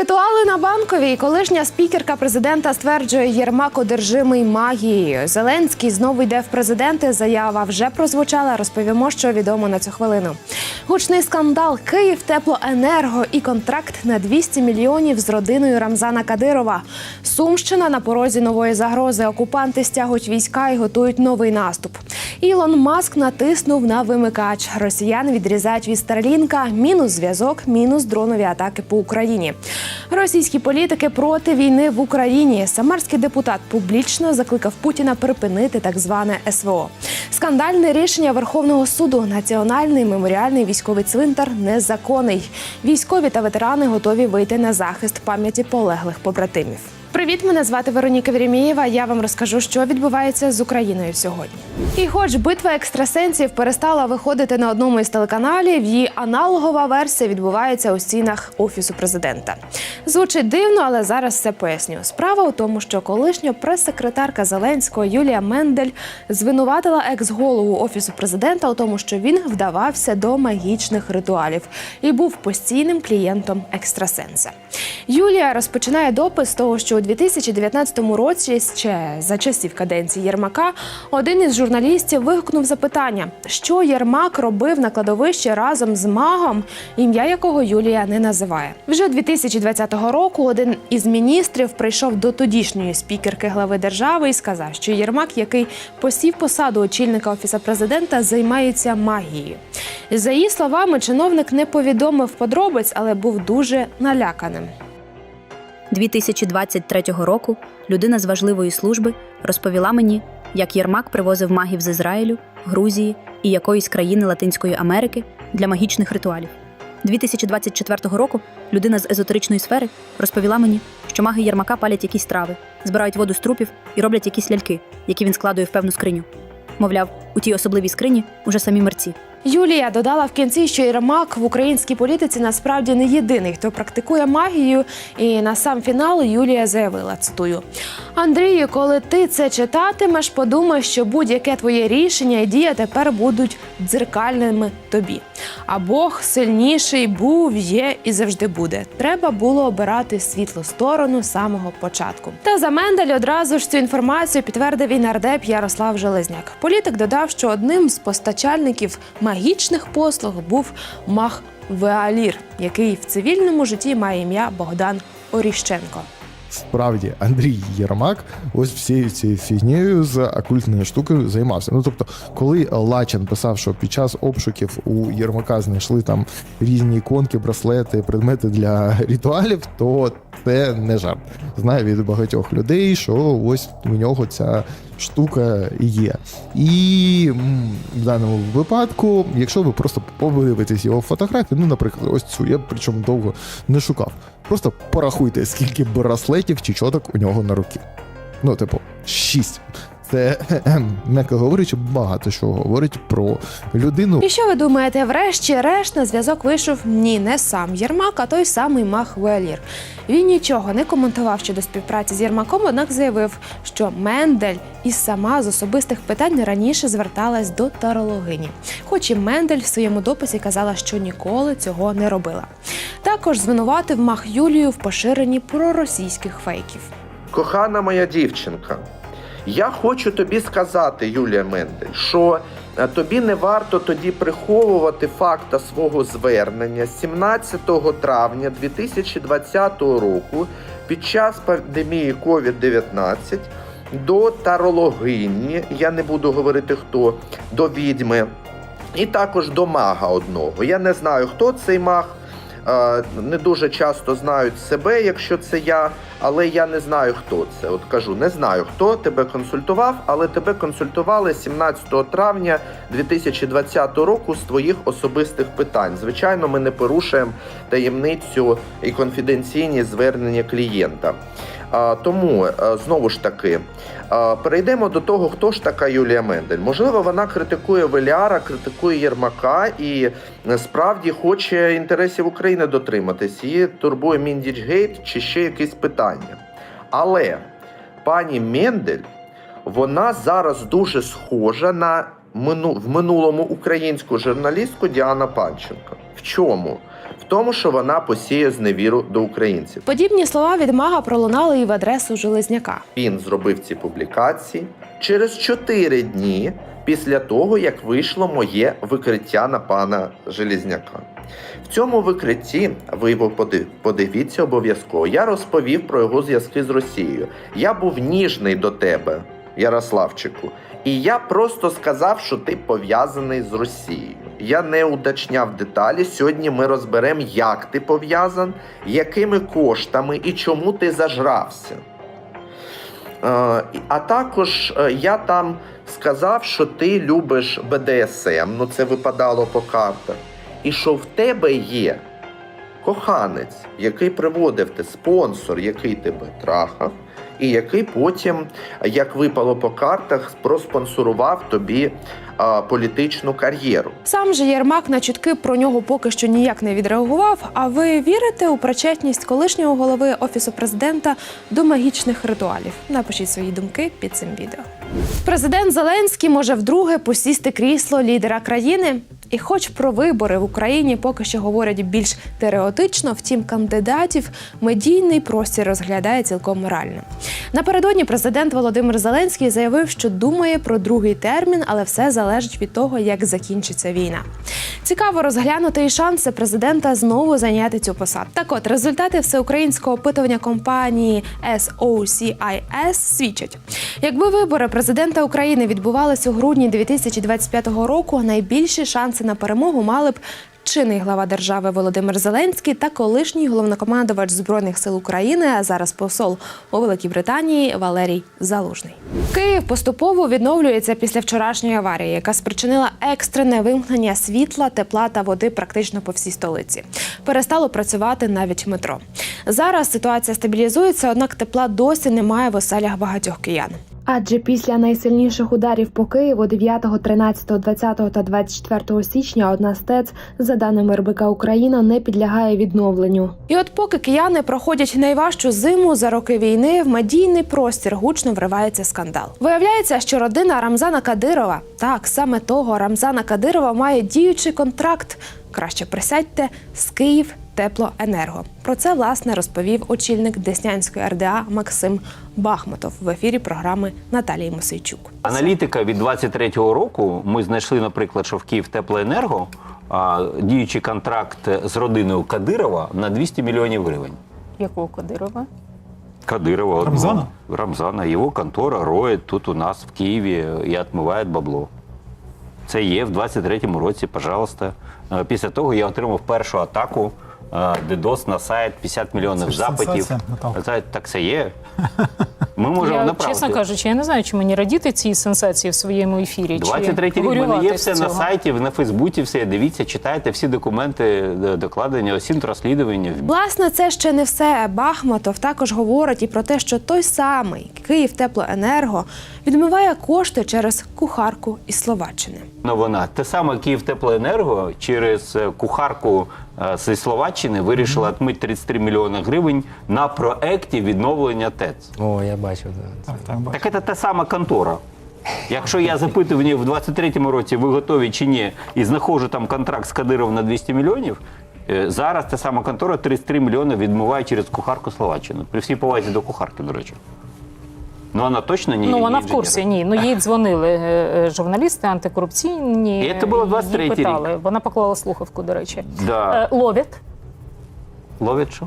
Ритуали на банковій. Колишня спікерка президента стверджує, Єрмак одержимий магією. Зеленський знову йде в президенти. Заява вже прозвучала. Розповімо, що відомо на цю хвилину. Гучний скандал Київ теплоенерго і контракт на 200 мільйонів з родиною Рамзана Кадирова. Сумщина на порозі нової загрози. Окупанти стягують війська і готують новий наступ. Ілон Маск натиснув на вимикач. Росіян відрізають від Старлінка. Мінус зв'язок, мінус дронові атаки по Україні. Російські політики проти війни в Україні. Самарський депутат публічно закликав Путіна припинити так зване СВО. Скандальне рішення Верховного суду. Національний меморіальний військовий цвинтар незаконний. Військові та ветерани готові вийти на захист пам'яті полеглих побратимів. Привіт, мене звати Вероніка Вірімієва. Я вам розкажу, що відбувається з Україною сьогодні. І хоч битва екстрасенсів перестала виходити на одному із телеканалів, її аналогова версія відбувається у стінах офісу президента. Звучить дивно, але зараз все поясню. Справа у тому, що колишня прес-секретарка Зеленського Юлія Мендель звинуватила екс-голову офісу президента у тому, що він вдавався до магічних ритуалів і був постійним клієнтом екстрасенса. Юлія розпочинає допис того, що у 2019 році, ще за часів каденції Єрмака, один із журналістів вигукнув запитання, що Єрмак робив на кладовищі разом з магом, ім'я якого Юлія не називає. Вже 2020 року один із міністрів прийшов до тодішньої спікерки глави держави і сказав, що Єрмак, який посів посаду очільника офіса президента, займається магією. За її словами, чиновник не повідомив подробиць, але був дуже наляканим. 2023 року людина з важливої служби розповіла мені, як Єрмак привозив магів з Ізраїлю, Грузії і якоїсь країни Латинської Америки для магічних ритуалів. 2024 року людина з езотеричної сфери розповіла мені, що маги Єрмака палять якісь трави, збирають воду з трупів і роблять якісь ляльки, які він складує в певну скриню. Мовляв, у тій особливій скрині уже самі мерці. Юлія додала в кінці, що Єрмак в українській політиці насправді не єдиний, хто практикує магію. І на сам фінал Юлія заявила: цитую: Андрію, коли ти це читатимеш, подумай, що будь-яке твоє рішення і дія тепер будуть дзеркальними тобі. А Бог сильніший був, є і завжди буде. Треба було обирати світлу сторону з самого початку. Та за Мендель одразу ж цю інформацію підтвердив і нардеп Ярослав Железняк. Політик додав, що одним з постачальників магічних послуг був мах Веалір, який в цивільному житті має ім'я Богдан Оріщенко. Справді Андрій Єрмак ось всією цією фігнею з окультною штукою займався. Ну тобто, коли Лачен писав, що під час обшуків у Єрмака знайшли там різні іконки, браслети, предмети для ритуалів, то це не жарт. Знаю від багатьох людей, що ось у нього ця штука є. І в даному випадку, якщо ви просто подивитесь його фотографію, ну, наприклад, ось цю, я причому довго не шукав. Просто порахуйте, скільки браслетів чи чоток у нього на руки. Ну, типу, шість. Це, м'яко говорячи, багато що говорить про людину. І що ви думаєте, врешті-решт на зв'язок вийшов ні, не сам Єрмак, а той самий мах Велір. Він нічого не коментував щодо співпраці з Єрмаком, однак заявив, що Мендель і сама з особистих питань раніше зверталась до тарологині. Хоч і Мендель в своєму дописі казала, що ніколи цього не робила. Також звинуватив мах Юлію в поширенні проросійських фейків. Кохана моя дівчинка, я хочу тобі сказати, Юлія Мендель, що е, тобі не варто тоді приховувати факта свого звернення 17 травня 2020 року під час пандемії COVID-19 до тарологині, я не буду говорити хто, до відьми, і також до мага одного. Я не знаю, хто цей маг. Не дуже часто знають себе, якщо це я, але я не знаю, хто це. От кажу, не знаю, хто тебе консультував, але тебе консультували 17 травня 2020 року з твоїх особистих питань. Звичайно, ми не порушуємо таємницю і конфіденційні звернення клієнта. Тому е, знову ж таки перейдемо до того, хто ж така Юлія Мендель. Можливо, вона критикує Веліара, критикує Єрмака і е, справді хоче інтересів України дотриматись. Її турбує Міндічгейт чи ще якісь питання. Але пані Мендель, вона зараз дуже схожа на в минулому українську журналістку Діана Панченко. В чому? В тому, що вона посіє зневіру до українців. Подібні слова від мага пролунали і в адресу Железняка. Він зробив ці публікації через 4 дні після того, як вийшло моє викриття на пана Желізняка. В цьому викритті ви його поди- подивіться обов'язково. Я розповів про його зв'язки з Росією. Я був ніжний до тебе, Ярославчику, і я просто сказав, що ти пов'язаний з Росією. Я не уточняв деталі. Сьогодні ми розберемо, як ти пов'язан, якими коштами і чому ти зажрався. Е, А також е, я там сказав, що ти любиш БДСМ, ну це випадало по картах, і що в тебе є коханець, який приводив ти спонсор, який тебе трахав, і який потім, як випало по картах, проспонсорував тобі а, політичну кар'єру. Сам же Єрмак на чутки про нього поки що ніяк не відреагував. А ви вірите у причетність колишнього голови офісу президента до магічних ритуалів? Напишіть свої думки під цим відео. Президент Зеленський може вдруге посісти крісло лідера країни. І хоч про вибори в Україні поки що говорять більш теоретично, втім кандидатів медійний простір розглядає цілком реально. Напередодні президент Володимир Зеленський заявив, що думає про другий термін, але все залежить від того, як закінчиться війна. Цікаво розглянути і шанси президента знову зайняти цю посаду. Так от результати всеукраїнського опитування компанії SOCIS свідчать, якби вибори президента України відбувалися у грудні 2025 року, найбільші шанси на перемогу мали б. Чинний глава держави Володимир Зеленський та колишній головнокомандувач збройних сил України, а зараз посол у Великій Британії Валерій Залужний. Київ поступово відновлюється після вчорашньої аварії, яка спричинила екстрене вимкнення світла, тепла та води практично по всій столиці. Перестало працювати навіть метро. Зараз ситуація стабілізується, однак тепла досі немає в оселях багатьох киян. Адже після найсильніших ударів по Києву 9, 13, 20 та 24 січня одна з ТЕЦ, за даними РБК Україна, не підлягає відновленню. І от поки кияни проходять найважчу зиму за роки війни, в медійний простір гучно вривається скандал. Виявляється, що родина Рамзана Кадирова, так саме того Рамзана Кадирова, має діючий контракт. Краще присядьте з Київ Теплоенерго. Про це власне розповів очільник Деснянської РДА Максим Бахмутов в ефірі програми Наталії Мосейчук. Аналітика від 23-го року. Ми знайшли, наприклад, що в Київ Теплоенерго діючий контракт з родиною Кадирова на 200 мільйонів гривень. Якого Кадирова? Кадирова. Рамзана? Рамзана. Його контора роє тут у нас в Києві і відмиває бабло. Це є в 23-му році, пожалуйста. Е, Після того я отримав першу атаку. дедос DDoS на сайт 50 мільйонів Це ж запитів. сенсація, Наталка. Це- Так це є. Ми можемо я, направити. чесно кажучи, я не знаю, чи мені радіти цій сенсації в своєму ефірі. 23 чи рік в мене є все на сайті, на Фейсбуці, все дивіться, читайте всі документи, е, докладення, осінь розслідування. Власне, це ще не все. Бахматов також говорить і про те, що той самий Київ Теплоенерго відмиває кошти через кухарку із Словаччини. Новина. Те саме Київ Теплоенерго через е, кухарку е, зі Словаччини вирішила відмити 33 мільйони гривень на проекті відновлення ТЕЦ. О, я бачив, да. Так, так. Так це та сама контора. Якщо я запитую в ній в 23-му році, ви готові чи ні, і знаходжу там контракт з Кадиром на 200 мільйонів, е, зараз та сама контора 33 мільйони відмиває через кухарку Словаччини. При всій повазі до кухарки, до речі. Ну, вона точно не Ну, вона в курсі, ні. Ну, їй дзвонили е, е, журналісти антикорупційні. І це було 23-й питали. Вона поклала слухавку, до речі. Да. Ловять. Ловять що?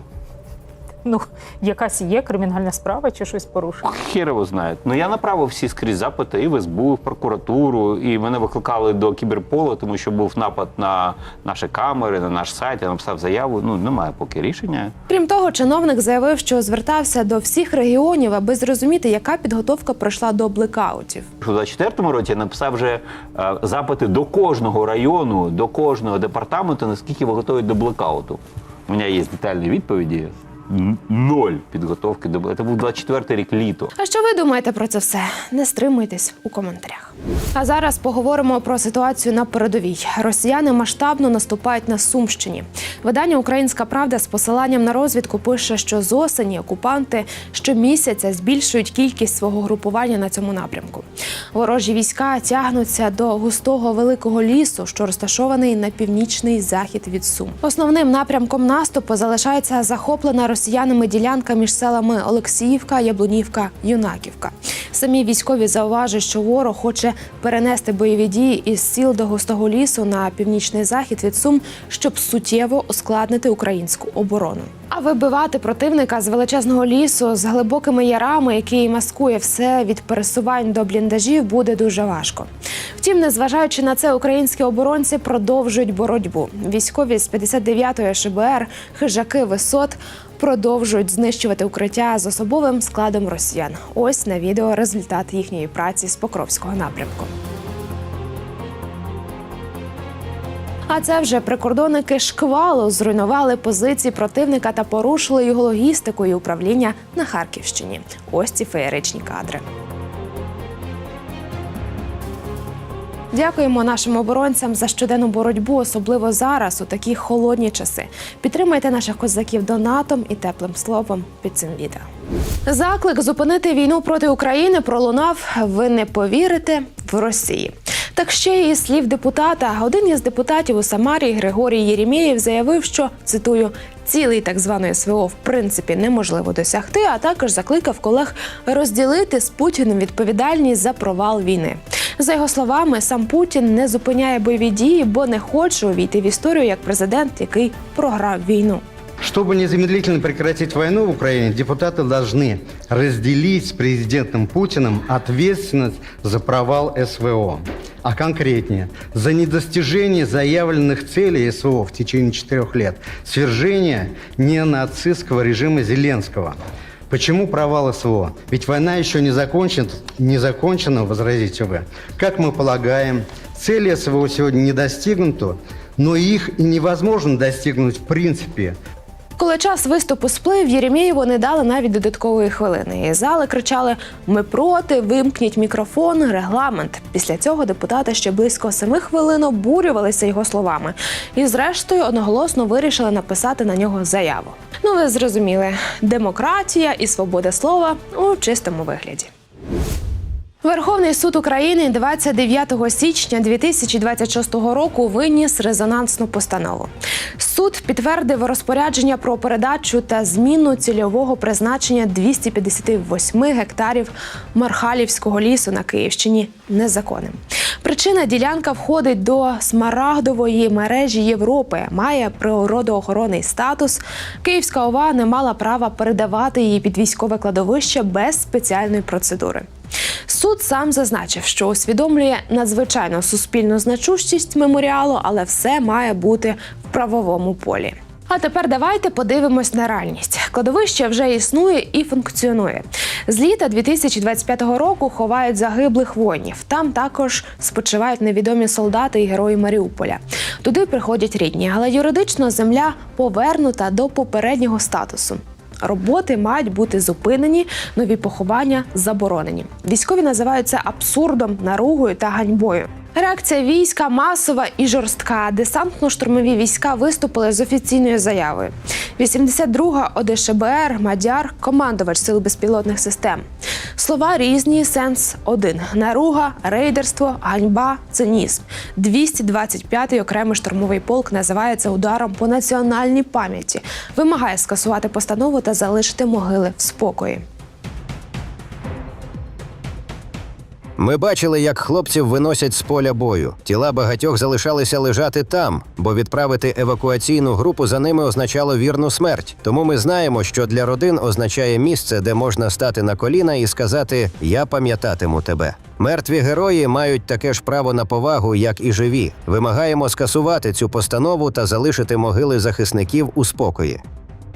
Ну, якась є кримінальна справа чи щось порушено. Хер його знає. Ну я направив всі скрізь запити і в СБУ, і в прокуратуру, і мене викликали до кіберполу, тому що був напад на наші камери, на наш сайт. Я написав заяву. Ну немає поки рішення. Крім того, чиновник заявив, що звертався до всіх регіонів, аби зрозуміти, яка підготовка пройшла до блекаутів. У 24-му році я написав вже е, запити до кожного району, до кожного департаменту, наскільки ви готові до блекауту. У мене є детальні відповіді. Ноль підготовки до Це був 24-й рік літо. А що ви думаєте про це все? Не стримуйтесь у коментарях. А зараз поговоримо про ситуацію на передовій. Росіяни масштабно наступають на Сумщині. Видання Українська Правда з посиланням на розвідку пише, що з осені окупанти щомісяця збільшують кількість свого групування на цьому напрямку. Ворожі війська тягнуться до густого великого лісу, що розташований на північний захід від Сум. Основним напрямком наступу залишається захоплена росіянами ділянка між селами Олексіївка, Яблунівка, Юнаківка. Самі військові зауважують, що ворог хоче перенести бойові дії із сіл до густого лісу на північний захід від Сум, щоб суттєво ускладнити українську оборону. А вибивати противника з величезного лісу з глибокими ярами, який маскує все від пересувань до бліндажів, буде дуже важко. Втім, незважаючи на це, українські оборонці продовжують боротьбу. Військові з 59-ї ШБР, хижаки висот продовжують знищувати укриття з особовим складом росіян. Ось на відео результат їхньої праці з Покровського напрямку. А це вже прикордонники шквалу зруйнували позиції противника та порушили його логістику і управління на Харківщині. Ось ці феєричні кадри. Дякуємо нашим оборонцям за щоденну боротьбу, особливо зараз, у такі холодні часи. Підтримайте наших козаків донатом і теплим словом під цим відео. Заклик зупинити війну проти України пролунав. Ви не повірите в Росії. Так ще і слів депутата. Один із депутатів у Самарі Григорій Єремєєв заявив, що цитую. Цілий так званої СВО в принципі неможливо досягти, а також закликав колег розділити з Путіним відповідальність за провал війни. За його словами, сам Путін не зупиняє бойові дії, бо не хоче увійти в історію як президент, який програв війну. Чтобы незамедлительно прекратить войну в Украине, депутаты должны разделить с президентом Путиным ответственность за провал СВО. А конкретнее, за недостижение заявленных целей СВО в течение четырех лет, свержение ненацистского режима Зеленского. Почему провал СВО? Ведь война еще не закончена, не закончена, возразите вы. Как мы полагаем, цели СВО сегодня не достигнуты, но их и невозможно достигнуть в принципе. Коли час виступу сплив, Єремєєву не дали навіть додаткової хвилини. І зали кричали: Ми проти, вимкніть мікрофон, регламент. Після цього депутати ще близько семи хвилин обурювалися його словами. І, зрештою, одноголосно вирішили написати на нього заяву. Ну, ви зрозуміли, демократія і свобода слова у чистому вигляді. Верховний суд України 29 січня 2026 року виніс резонансну постанову. Суд підтвердив розпорядження про передачу та зміну цільового призначення 258 гектарів Мархалівського лісу на Київщині незаконним. Причина ділянка входить до смарагдової мережі Європи, має природоохоронний статус. Київська ОВА не мала права передавати її під військове кладовище без спеціальної процедури. Суд сам зазначив, що усвідомлює надзвичайно суспільну значущість меморіалу, але все має бути в правовому полі. А тепер давайте подивимось на реальність. Кладовище вже існує і функціонує. З літа 2025 року ховають загиблих воїнів. Там також спочивають невідомі солдати і герої Маріуполя. Туди приходять рідні, але юридично земля повернута до попереднього статусу. Роботи мають бути зупинені, нові поховання заборонені. Військові називають це абсурдом, наругою та ганьбою. Реакція війська масова і жорстка. Десантно-штурмові війська виступили з офіційною заявою. 82-га ОДШБР Мадяр, командувач сил безпілотних систем. Слова різні, сенс один: наруга, рейдерство, ганьба, цинізм. 225-й окремий штурмовий полк називається ударом по національній пам'яті. Вимагає скасувати постанову та залишити могили в спокої. Ми бачили, як хлопців виносять з поля бою. Тіла багатьох залишалися лежати там, бо відправити евакуаційну групу за ними означало вірну смерть. Тому ми знаємо, що для родин означає місце, де можна стати на коліна і сказати Я пам'ятатиму тебе. Мертві герої мають таке ж право на повагу, як і живі. Вимагаємо скасувати цю постанову та залишити могили захисників у спокої.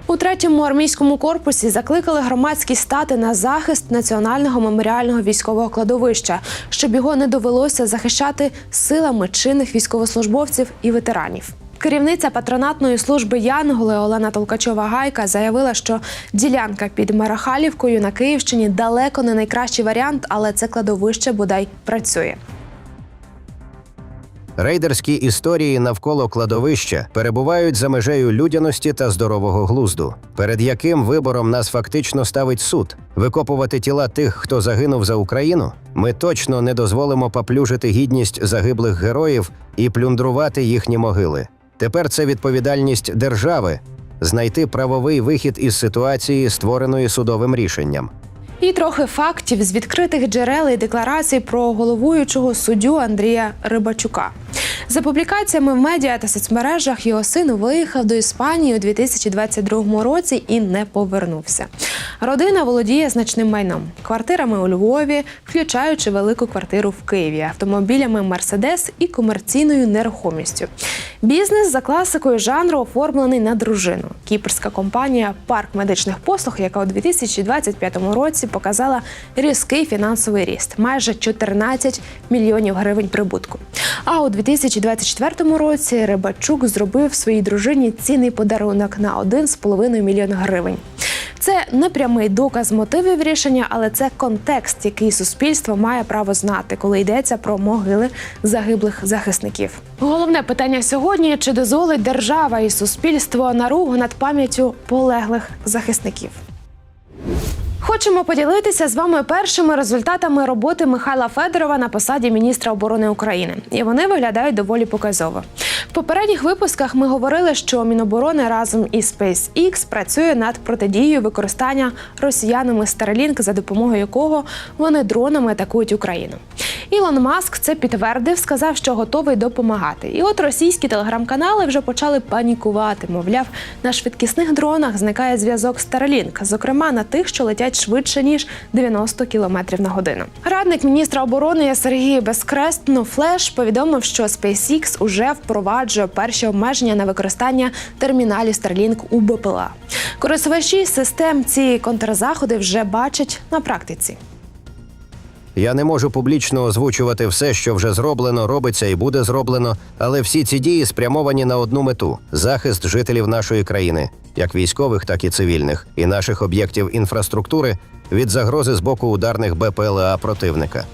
У третьому армійському корпусі закликали громадськість стати на захист національного меморіального військового кладовища, щоб його не довелося захищати силами чинних військовослужбовців і ветеранів. Керівниця патронатної служби Янголи Олена Толкачова Гайка заявила, що ділянка під Марахалівкою на Київщині далеко не найкращий варіант, але це кладовище бодай працює. Рейдерські історії навколо кладовища перебувають за межею людяності та здорового глузду, перед яким вибором нас фактично ставить суд викопувати тіла тих, хто загинув за Україну. Ми точно не дозволимо поплюжити гідність загиблих героїв і плюндрувати їхні могили. Тепер це відповідальність держави знайти правовий вихід із ситуації, створеної судовим рішенням. І трохи фактів з відкритих джерел і декларацій про головуючого суддю Андрія Рибачука. За публікаціями в медіа та соцмережах його син виїхав до Іспанії у 2022 році і не повернувся. Родина володіє значним майном, квартирами у Львові, включаючи велику квартиру в Києві, автомобілями Мерседес і комерційною нерухомістю. Бізнес за класикою жанру оформлений на дружину. Кіпрська компанія Парк медичних послуг, яка у 2025 році показала різкий фінансовий ріст майже 14 мільйонів гривень прибутку. А у 2024 році Рибачук зробив своїй дружині цінний подарунок на 1,5 мільйон гривень. Це не прямий доказ мотивів рішення, але це контекст, який суспільство має право знати, коли йдеться про могили загиблих захисників. Головне питання сьогодні: чи дозволить держава і суспільство наругу над пам'яттю полеглих захисників? Хочемо поділитися з вами першими результатами роботи Михайла Федорова на посаді міністра оборони України, і вони виглядають доволі показово. В попередніх випусках ми говорили, що Міноборони разом із SpaceX працює над протидією використання росіянами Starlink, за допомогою якого вони дронами атакують Україну. Ілон Маск це підтвердив, сказав, що готовий допомагати. І от російські телеграм-канали вже почали панікувати. Мовляв, на швидкісних дронах зникає зв'язок Starlink, зокрема на тих, що летять швидше ніж 90 км на годину. Радник міністра оборони Сергій Безкрестно Флеш повідомив, що SpaceX уже впроваджує перші обмеження на використання терміналів Starlink у БПЛА. Користувачі систем ці контрзаходи вже бачать на практиці. Я не можу публічно озвучувати все, що вже зроблено, робиться і буде зроблено, але всі ці дії спрямовані на одну мету захист жителів нашої країни, як військових, так і цивільних, і наших об'єктів інфраструктури від загрози з боку ударних БПЛА противника.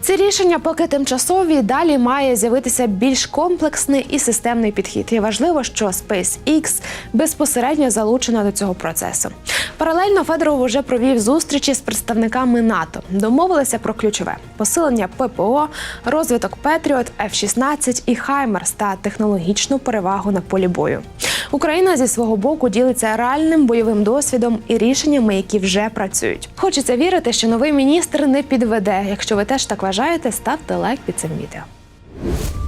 Ці рішення поки тимчасові. Далі має з'явитися більш комплексний і системний підхід. І важливо, що SpaceX безпосередньо залучена до цього процесу. Паралельно Федоров вже провів зустрічі з представниками НАТО. Домовилися про ключове посилення ППО, розвиток Петріот, F-16 і Хаймерс та технологічну перевагу на полі бою. Україна зі свого боку ділиться реальним бойовим досвідом і рішеннями, які вже працюють. Хочеться вірити, що новий міністр не підведе. Якщо ви теж так вважаєте, ставте лайк під цим відео.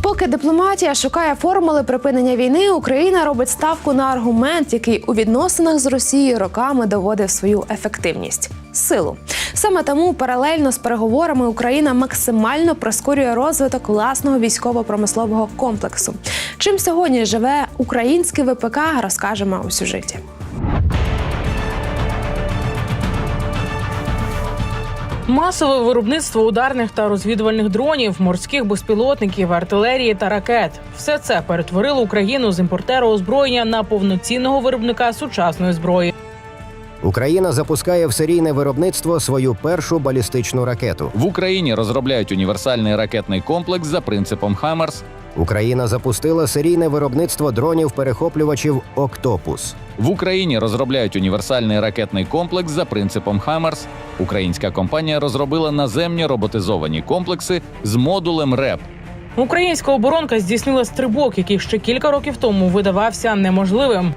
Поки дипломатія шукає формули припинення війни, Україна робить ставку на аргумент, який у відносинах з Росією роками доводив свою ефективність силу. Саме тому паралельно з переговорами Україна максимально прискорює розвиток власного військово-промислового комплексу. Чим сьогодні живе український ВПК, розкажемо у сюжеті. Масове виробництво ударних та розвідувальних дронів, морських безпілотників, артилерії та ракет все це перетворило Україну з імпортера озброєння на повноцінного виробника сучасної зброї. Україна запускає в серійне виробництво свою першу балістичну ракету. В Україні розробляють універсальний ракетний комплекс за принципом Хаммерс. Україна запустила серійне виробництво дронів-перехоплювачів Октопус. В Україні розробляють універсальний ракетний комплекс за принципом Хаммерс. Українська компанія розробила наземні роботизовані комплекси з модулем РЕП. Українська оборонка здійснила стрибок, який ще кілька років тому видавався неможливим.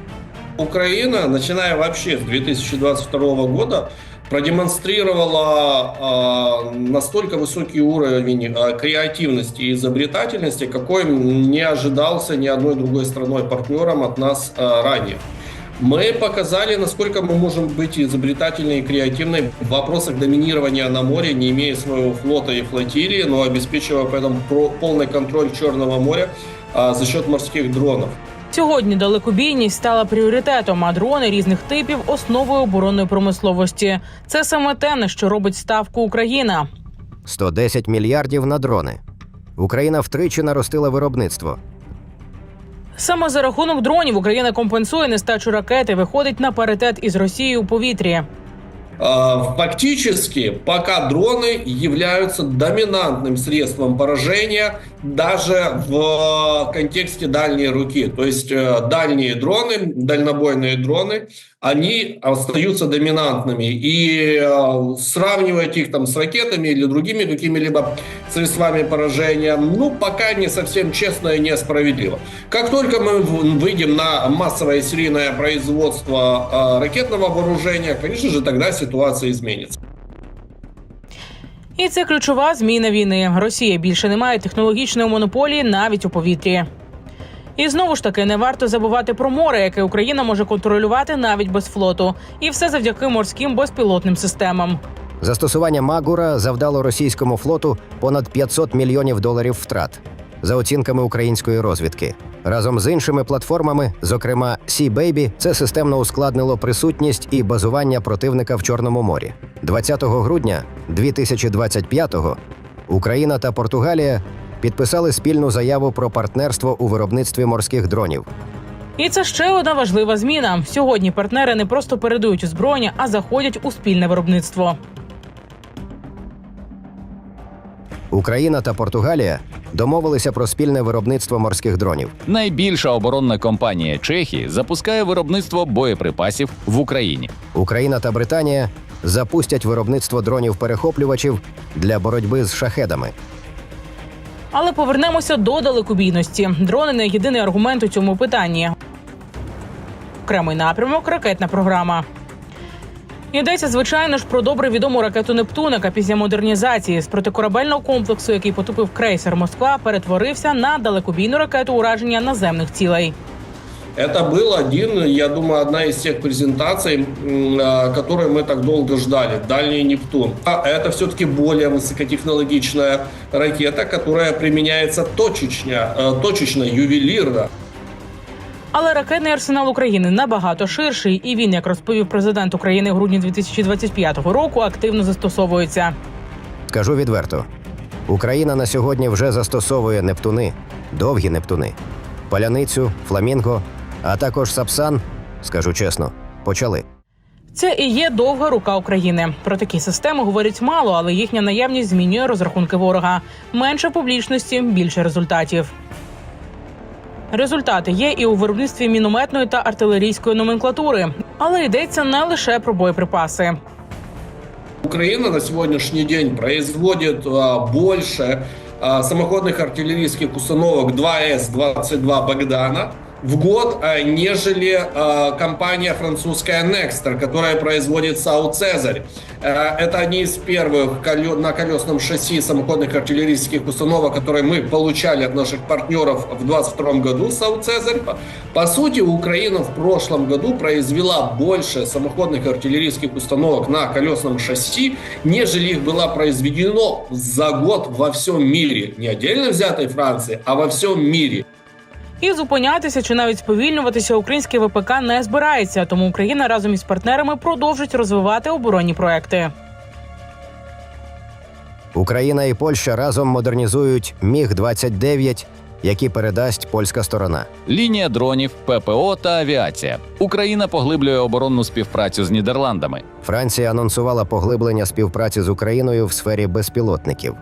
Украина, начиная вообще с 2022 года, продемонстрировала э, настолько высокий уровень э, креативности и изобретательности, какой не ожидался ни одной другой страной партнером от нас э, ранее. Мы показали, насколько мы можем быть изобретательны и креативны в вопросах доминирования на море, не имея своего флота и флотилии, но обеспечивая при этом полный контроль Черного моря за счет морских дронов. Сьогодні далекобійність стала пріоритетом, а дрони різних типів основою оборонної промисловості. Це саме те, на що робить ставку Україна. 110 мільярдів на дрони. Україна втричі наростила виробництво. Саме за рахунок дронів Україна компенсує нестачу ракети, виходить на паритет із Росією у повітрі. Э, Фактически, пока дроны являются доминантным средством поражения даже в э, контексте дальней руки. То есть э, дальние дроны, дальнобойные дроны, они остаются доминантными. И э, сравнивать их там с ракетами или другими какими-либо средствами поражения, ну, пока не совсем честно и несправедливо. Как только мы в- выйдем на массовое серийное производство э, ракетного вооружения, конечно же, тогда ситуация изменится. І це ключова зміна війни. Росія більше не має технологічної монополії навіть у повітрі. І знову ж таки не варто забувати про море, яке Україна може контролювати навіть без флоту, і все завдяки морським безпілотним системам. Застосування Магура завдало російському флоту понад 500 мільйонів доларів втрат, за оцінками української розвідки. Разом з іншими платформами, зокрема Sea Baby, це системно ускладнило присутність і базування противника в Чорному морі. 20 грудня 2025-го Україна та Португалія підписали спільну заяву про партнерство у виробництві морських дронів. І це ще одна важлива зміна. Сьогодні партнери не просто передають озброєння, а заходять у спільне виробництво. Україна та Португалія домовилися про спільне виробництво морських дронів. Найбільша оборонна компанія Чехії запускає виробництво боєприпасів в Україні. Україна та Британія запустять виробництво дронів-перехоплювачів для боротьби з шахедами. Але повернемося до далекобійності. Дрони не єдиний аргумент у цьому питанні. Окремий напрямок ракетна програма. Йдеться, звичайно ж, про добре відому ракету Нептун, яка після модернізації з протикорабельного комплексу, який потопив крейсер Москва, перетворився на далекобійну ракету ураження наземних цілей. Это был один, я думаю, одна из тех презентаций, м, э, которые мы так долго ждали. Дальний Нептун. А это все-таки более высокотехнологичная ракета, которая применяется точечно, э, точечно, ювелирно. Але ракетний арсенал України набагато ширший, і він, як розповів президент України в грудні 2025 року, активно застосовується. Скажу відверто: Україна на сьогодні вже застосовує нептуни, довгі нептуни, паляницю, фламінго, а також сапсан. Скажу чесно, почали. Це і є довга рука України. Про такі системи говорять мало, але їхня наявність змінює розрахунки ворога. Менше публічності, більше результатів. Результати є і у виробництві мінометної та артилерійської номенклатури, але йдеться не лише про боєприпаси. Украина на сегодняшний день производит а, больше а, самоходных артиллерийских установок 2С-22 «Богдана» в год, а, нежели а, компания французская «Некстер», которая производит САУ «Цезарь». А, Это одни из первых на колесном шасси самоходных артиллерийских установок, которые мы получали от наших партнеров в 2022 году САУ «Цезарь». По сути, Украина в прошлом году произвела больше самоходных артиллерийских установок на колесном шасси, нежели их было произведено за год во всем мире. Не отдельно взятой Франции, а во всем мире. І зупинятися чи навіть сповільнюватися українське ВПК не збирається. Тому Україна разом із партнерами продовжить розвивати оборонні проекти. Україна і Польща разом модернізують Міг 29 які передасть польська сторона. Лінія дронів, ППО та авіація. Україна поглиблює оборонну співпрацю з Нідерландами. Франція анонсувала поглиблення співпраці з Україною в сфері безпілотників.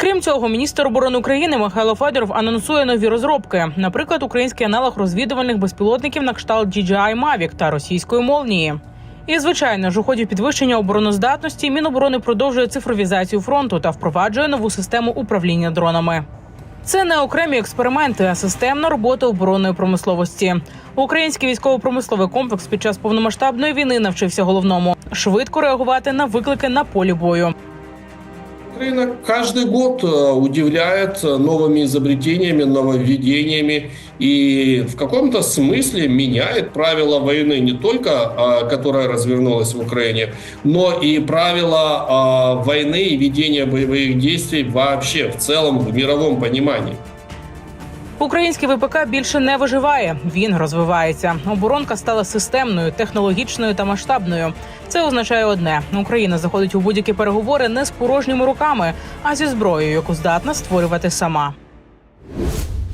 Крім цього, міністр оборони України Михайло Федоров анонсує нові розробки, наприклад, український аналог розвідувальних безпілотників на кшталт DJI Mavic та російської молнії. І звичайно ж, у ході підвищення обороноздатності Міноборони продовжує цифровізацію фронту та впроваджує нову систему управління дронами. Це не окремі експерименти, а системна робота оборонної промисловості. Український військово-промисловий комплекс під час повномасштабної війни навчився головному швидко реагувати на виклики на полі бою. Украина каждый год э, удивляет э, новыми изобретениями, нововведениями и в каком-то смысле меняет правила войны не только, э, которая развернулась в Украине, но и правила э, войны и ведения боевых действий вообще в целом в мировом понимании. Український ВПК більше не виживає, він розвивається. Оборонка стала системною, технологічною та масштабною. Це означає одне: Україна заходить у будь-які переговори не з порожніми руками, а зі зброєю, яку здатна створювати сама.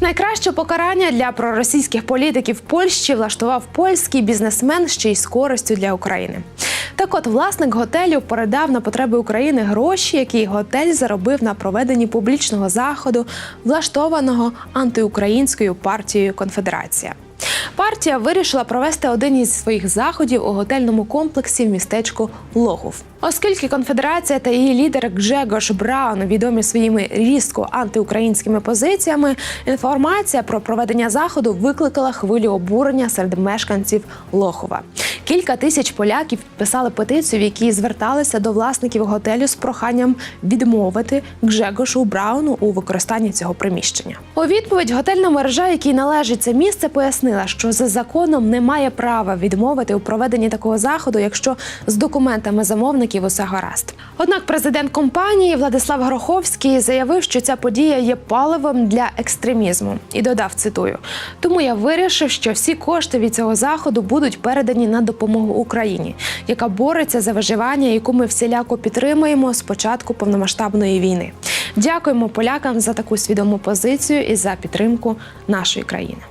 Найкраще покарання для проросійських політиків Польщі влаштував польський бізнесмен ще й з користю для України. Так от власник готелю передав на потреби України гроші, які готель заробив на проведенні публічного заходу, влаштованого антиукраїнською партією Конфедерація. Партія вирішила провести один із своїх заходів у готельному комплексі в містечку Логов. Оскільки конфедерація та її лідер Гжегош Браун відомі своїми різко антиукраїнськими позиціями, інформація про проведення заходу викликала хвилю обурення серед мешканців Лохова. Кілька тисяч поляків підписали петицію, в якій зверталися до власників готелю з проханням відмовити Гжегошу Брауну у використанні цього приміщення. У відповідь готельна мережа, якій належить це місце, пояснила, що за законом немає права відмовити у проведенні такого заходу, якщо з документами замовників усе гаразд. Однак президент компанії Владислав Гроховський заявив, що ця подія є паливом для екстремізму, і додав цитую: тому я вирішив, що всі кошти від цього заходу будуть передані на допомогу Україні, яка бореться за виживання, яку ми всіляко підтримуємо з початку повномасштабної війни. Дякуємо полякам за таку свідому позицію і за підтримку нашої країни.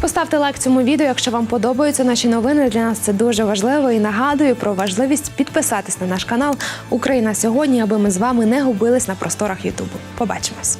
Поставте лайк цьому відео, якщо вам подобаються наші новини. Для нас це дуже важливо і нагадую про важливість підписатись на наш канал Україна сьогодні, аби ми з вами не губились на просторах Ютубу. Побачимось.